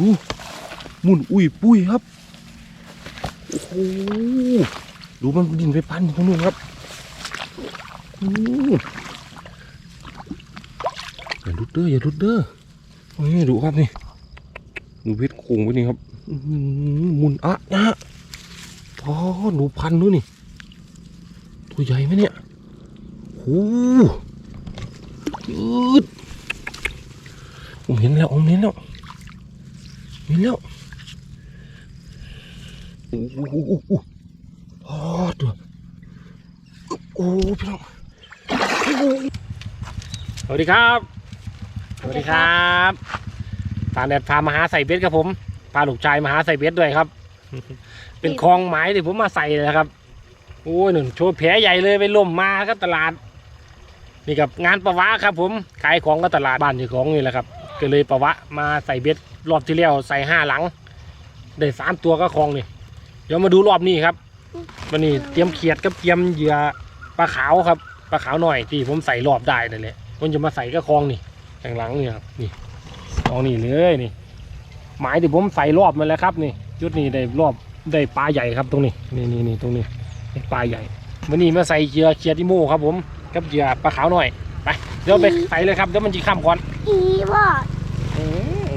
ดูมุนอุ้ยปุ้ยครับ โอ้โห ดูมันดินไปพันอยู่ตรงนู้นครับอย่าลุดเด้ออย่าลุดเด้อนี่ดูครับนี่ ดูเพชรโขงไปนี่ครับ มุนอะนะพอหนูพันด้วยนี่ ตัวใหญ่ไหมเนี่ยโอ้ยืดผมเห็นแล้วผมเห็นแล้ว นแล้วโอ้โหโอ้โหโอ้โหตัวโอ้โหพี่น้องโอ้โหสวัสดีครับ สวัสดีครับตาแดดพามาหาใส่เบ็ดครับผมพาลูกชายมาหาใส่เบ็ดด้วยครับ เป็นคลองไม้ที่ผมมาใส่เลยนะครับโอ้ยหนึ่งโชว์แผลใหญ่เลยไปล่มมาครับตลาด นี่กับงานประวะครับผมขายของก็ตลาดบ้านเจ้าของนี่แหละครับ ก็เลยประวะมาใส่เบ็ดรอบที่แล้วใส่ห้าหลัง ได้สามตัวก็คลองนี่เดี๋ยวมาดูรอบนี้ครับวันนี้เตรียมเขียดกับเตรียมเหยื่อปลาขาวครับปลาขาวหน่อยที่ผมใส่รอบได้นั่นแหละผมจะมาใส่ก็คลองนี่ข้างหลังนี่ครับนี่คลองนี่เลยนี่ หมายที่ผมใส่รอบมาแล้วครับนี่จุดนี้ได้รอบได้ปลาใหญ่ครับตรงนี้นี่นี่นี่ตรงนี้ปลาใหญ่วันนี้มาใส่เหยื่อเขียดที่โม่ครับผมกับเหยื่อปลาขาวหน่อย ไปเดี๋ยวไปใส่เลยครับเดี๋ยวมันจะข้ามก่อนอีวอืม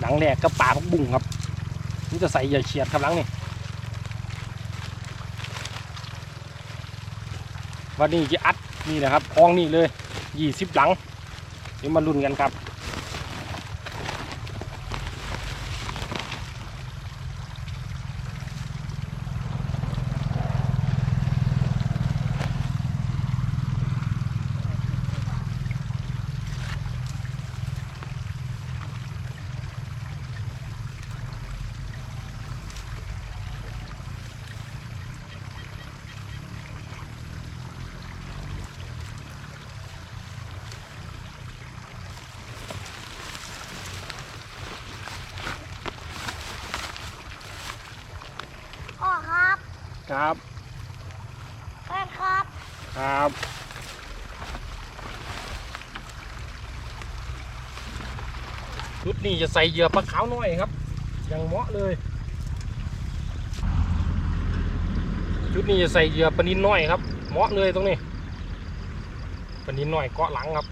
หลังแรกก็ปลาพักบุ้งครับนี่จะใส่เหยื่อเขียดครับหลังนี่วันนี้จะอัดนี่นะครับคลองนี่เลยยี่สิบหลังเดี๋ยวมาลุ้นกันครับ ครับแม่ครับ ครับชุดนี้จะใส่เหยื่อปลาขาวน้อยครับอย่างเหมาะเลยชุดนี้จะใส่เหยื่อปลานินน้อยครับเหมาะเลยตรงนี้ปลานินน้อยเกาะหลังครับ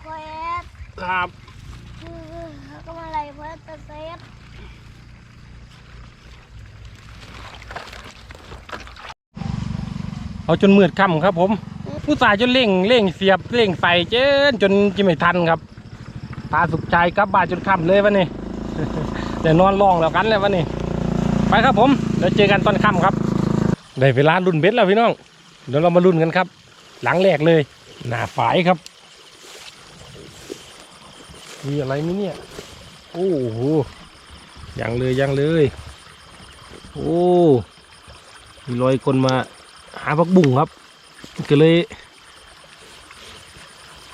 เควส ครับก็มาอะไรเควสเซฟเอาจนมืดค่ำครับ ผม ผู้สายจนเร่งเร่งเสียบเร่งใส่เจนจนจะไม่ทันครับพาสุขใจกลับบ้านจนค่ำเลยวันนี้เดี๋ยวนอนร้องแล้วกันเลยวันนี้ ไปครับผมเดี๋ยวเจอกันตอนค่ำครับได้เวลารุ่นเบ็ดแล้วพี่น้องเดี๋ยวเรามารุ่นกันครับ หลังแรกเลย หน้าฝายครับ มีอะไรไหมเนี่ย โอ้โหยังเลยยังเลย โอ้มีรอยคนมาหาพักบุ้งครับ ก็เลย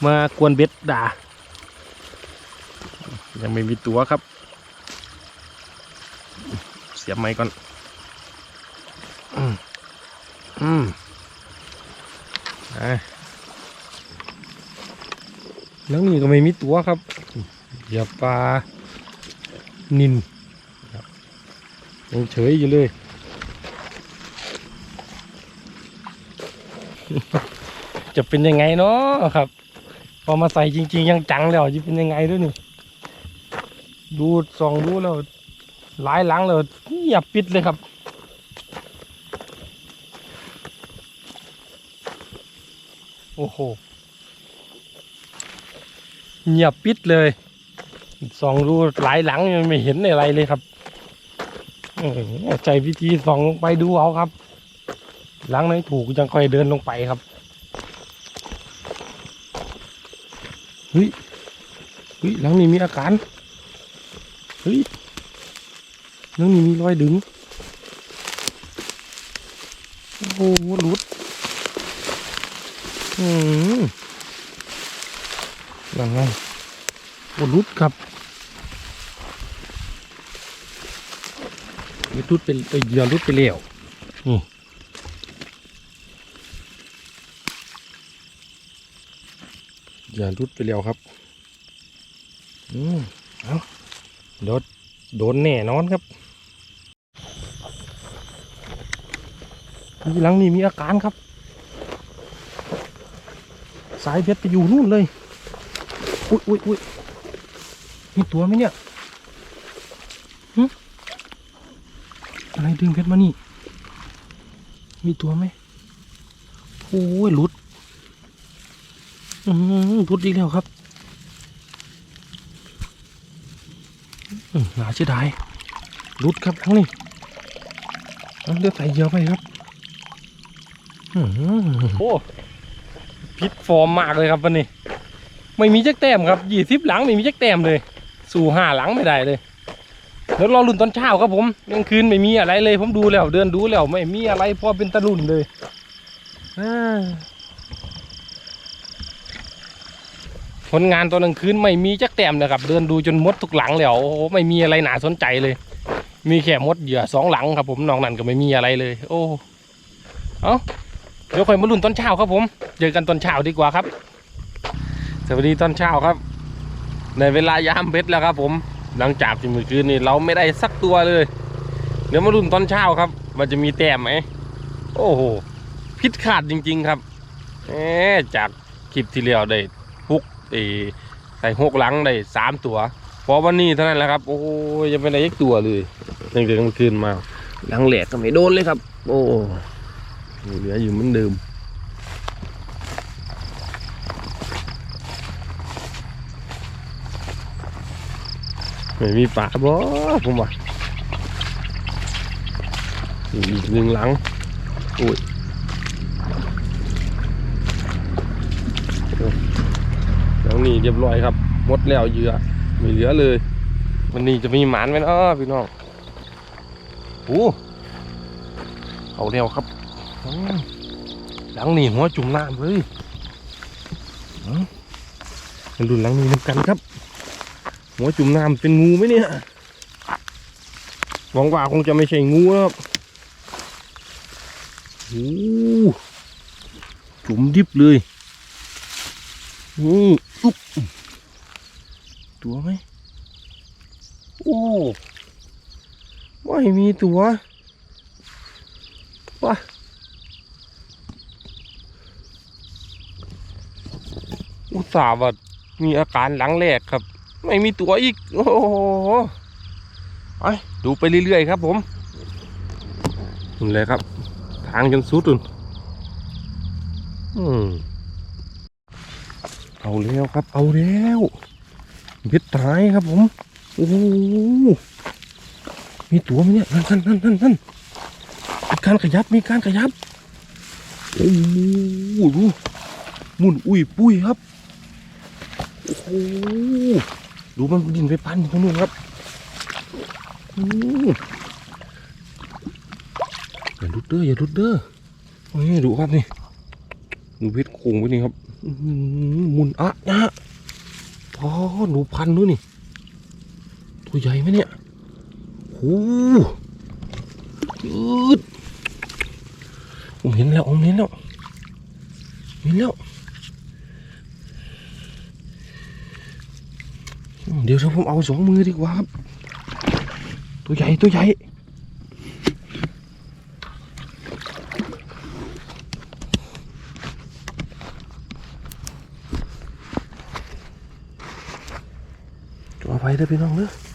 มากวนเบ็ดด่า ยังไม่มีตัวครับ เสียบไม้ก่อน อืมอืมอะ แล้วนี่ก็ไม่มีตัวครับอย่าปลานินยังเฉยอยู่เลย จะเป็นยังไงเนาะครับ พอมาใส่จริง ๆ ยังจังแล้วจะเป็นยังไงด้วยนี่ดูสองดูแล้วหลายหลังแล้วอย่าปิดเลยครับโอ้โห เงียบปิดเลยส่องดูหลายหลังยังไม่เห็นอะไรเลยครับใจวิธีส่องลงไปดูเอาครับ หลังไหนถูกยังค่อยเดินลงไปครับเฮ้ยเฮ้ยหลังนี้มีอาการเฮ้ยหลังนี้มีรอยดึงโอ้โหหลุดอืม นั่นไงโอ้รุดครับมีรุดเป็นเอ้ยเหยื่อรุดไปแล้วนี่เหยื่อรุดไปแล้วครับ อืมเอาโดนโดนแน่นอนครับทีหลังนี่มีอาการครับ สายเพชรไปอยู่นู่นเลย อุ้ยอุ้ยอุ้ยมีตัวไหมเนี่ยอะไรดึงเพชรมานี่ มีตัวไหมโอ้ยหลุดอืมหลุดอีกแล้วครับอืมน่าเสียดายหลุดครับทั้งนี้เอาเลือกใส่เยื่อไปครับอืมโอ้พิษฟอร์มมากเลยครับวันนี้ ไม่มีจักแต้มครับยี่สิบหลังไม่มีจักแต้มเลย สู่ห้าหลังไม่ได้เลยเดี๋ยวรอลุ่นตอนเช้าครับผมกลางคืนไม่มีอะไรเลย ผมดูแล้ว เดินดูแล้วไม่มีอะไรพอเป็นตะลุ่นเลยผลงานตอนกลางคืนไม่มีจักแต้มนะครับ เดินดูจนมดทุกหลังแล้วโอ้ไม่มีอะไรหนาสนใจเลย มีแค่มดเหยื่อสองหลังครับผมนอกนั้นก็ไม่มีอะไรเลย โอ้ เอ้าเดี๋ยวค่อยมาลุ่นตอนเช้าครับผม เจอกันตอนเช้าดีกว่าครับ สวัสดีตอนเช้าครับ ในเวลายามเพชรแล้วครับ ผม หลังจากที่เมื่อคืนนี้เราไม่ได้สักตัวเลย เดี๋ยวมาลุ้นตอนเช้าครับมันจะมีแต้มไหมโอ้โหพิษขาดจริง ๆครับเอ๊ะจากคลิปที่แล้วได้ฮุกเออใส่หกหลังได้สามตัวพอวันนี้เท่านั้นแหละครับ โอ้ยยังไม่ได้ยักตัวเลยตั้งแต่กลางคืนมา หลังแหลกก็ไม่โดนเลยครับ โอ้เหลืออยู่เหมือนเดิม ไม่มีป่าบ่ผมว่าอีกหนึ่งหลังอุ้ยหลังนี้เรียบร้อยครับหมดแล้วเหยื่อไม่เหลือเลยวันนี้จะมีหมานไหมเนาะพี่น้องโอ้เอาแล้วครับหลังนี้หัวจุ่มน้ำเลยอืมมาดูหลังนี้น้ำกันครับ หัวจุ่มน้ำเป็นงูไหมเนี่ยหวังว่าคงจะไม่ใช่งูนะครับโอ้จุ่มดิบเลยนี่อุ๊บตัวไหมโอ้ไม่มีตัวว้าอุตส่าห์ว่ามีอาการหลังแรกครับ ไม่มีตัวอีก โอ้โหไปดูไปเรื่อยๆครับผมนี่เลยครับ ทางจนสุดอุ่นเอาแล้วครับ เอาแล้วเพชรตายครับผม โอ้โหมีตัวไหมเนี่ย นั่นนั่นนั่นนั่นมีการขยับ มีการขยับ โอ้โหดูหมุนอุ้ยปุ้ยครับ โอ้โห ดูมันดินไปพันอยู่ตรงนู้นครับอย่าลุดเด้ออย่าลุดเด้อนี่ดูครับนี่ดูเพชรโขงไปนี่ครับมุนอะนะฮะพอหนูพันด้วยนี่ ตัวใหญ่ไหมเนี่ยโอ้โหจืดผมเห็นแล้วผมเห็นแล้วเห็นแล้ว เดี๋ยวผมเอาสองมือดีกว่าครับ ตัวใหญ่ตัวใหญ่ตัวไปเด้อพี่น้องเด้ออย่าหลุดเด้อ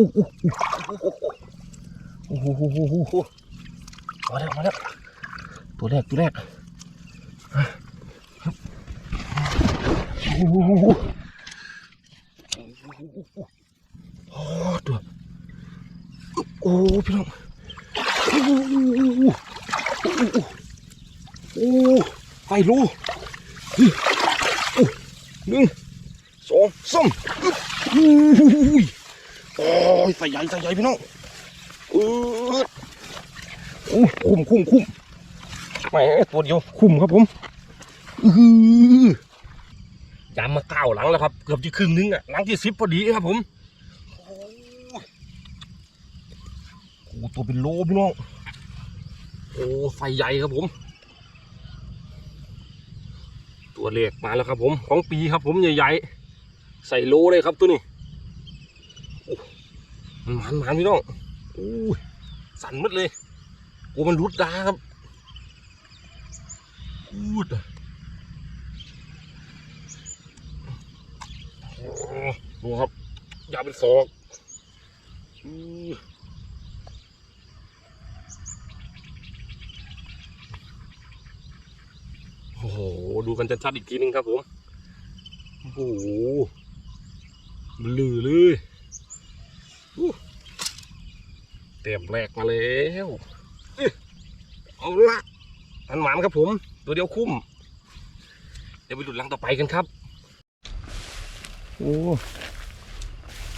โอ้โหโอ้โหมาแล้วมาแล้วตัวแรกตัวแรกโอ้โหตัวโอ้พี่น้องโอ้โหไฟรู้หนึ่งสองสามอุ้ย โอ้ยใส่ใหญ่ใส่ใหญ่พี่น้องออโอ้คุ้มคุ้มคุ้มแหมตัวเดียวคุ้มครับผมอือยามมาเก้าหลังแล้วครับ เกือบจะครึ่งนึงอะหลังที่สิบพอดีครับผมโอ้โอ้ตัวเป็นโลพี่น้องโอ้ไฟใหญ่ครับผม ตัวเล็กมาแล้วครับผม ของปีครับผมใหญ่ๆใส่โลเลยครับตัวนี้ มันหมันหมันพี่น้องโอ้สั่นมดเลยโอ้มันรุดดาครับอู้ดูครับยาวเป็นศอกโอ้โห ดูกันชัดๆอีกทีนึงครับผม โอ้โหลือเลย เต็มแรกมาแล้วเอาละอันหวานครับผม ตัวเดียวคุ้ม เดี๋ยวไปดูหลังต่อไปกันครับ โอ้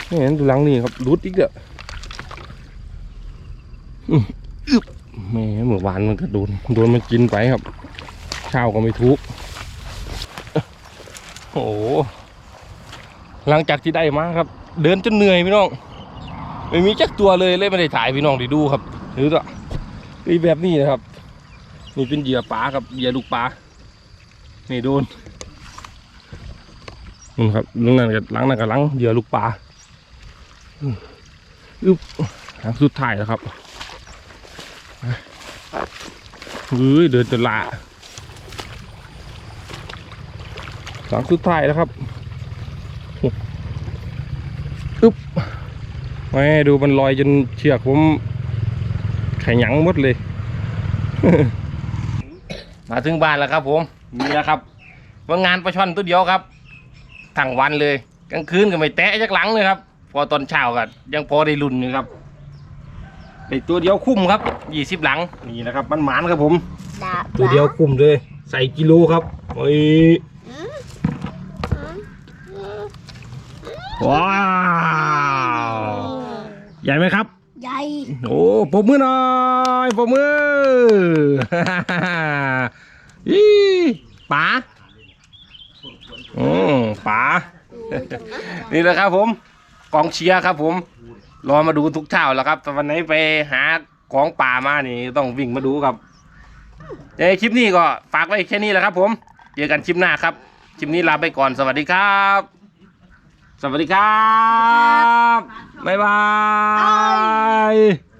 ไม่เห็นดูหลังนี่ครับรุดอีกเด้ออึบแม่เมื่อวานมันก็โดนโดนมันกินไปครับข้าวก็ไม่ทุกโอ้หลังจากที่ได้มาครับ เดินจนเหนื่อยพี่น้อง ไม่มีจักตัวเลยเลยไม่ได้ถ่ายพี่น้องได้ดูครับหรือตัวนี่แบบนี้นะครับนี่เป็นเหยื่อปลาครับเหยื่อลูกปลานี่โดนนี่ครับลังนั้นกับหลังนั้นกับลังเหยื่อลูกปลาอืมอึ๊บหางสุดท้ายแล้วครับเฮ้ยเดินจนละหลังสุดท้ายแล้วครับอึ๊บ แม่ดูมันลอยจนเชือกผมไขหยังหมดเลย มาถึงบ้านแล้วครับผมมีแล้วครับว่างานประช่อนตัวเดียวครับทั้งวันเลยกลางคืนก็ไม่แตะจักหลังเลยครับ พอตอนเช้าก็ยังพอได้รุ่นอยู่ครับได้ตัวเดียวคุ้มครับยี่สิบหลังนี่นะครับมันหมานครับผมดาบตัวเดียวคุ้มเลย ใส่กิโลครับโอ้ยว้าว ใหญ่ไหมครับ ใหญ่ โอ้ปรบมือหน่อยปรบมืออีป๋าอืมป๋า นี่แหละครับผม กองเชียร์ครับผม รอมาดูทุกเช้าแล้วครับแต่วันไหนไปหาของป่ามานี่ต้องวิ่งมาดูครับในคลิปนี้ก็ฝากไว้แค่นี้แหละครับผม เจอกันคลิปหน้าครับ คลิปนี้ลาไปก่อน สวัสดีครับ สวัสดีครับ บ๊ายบาย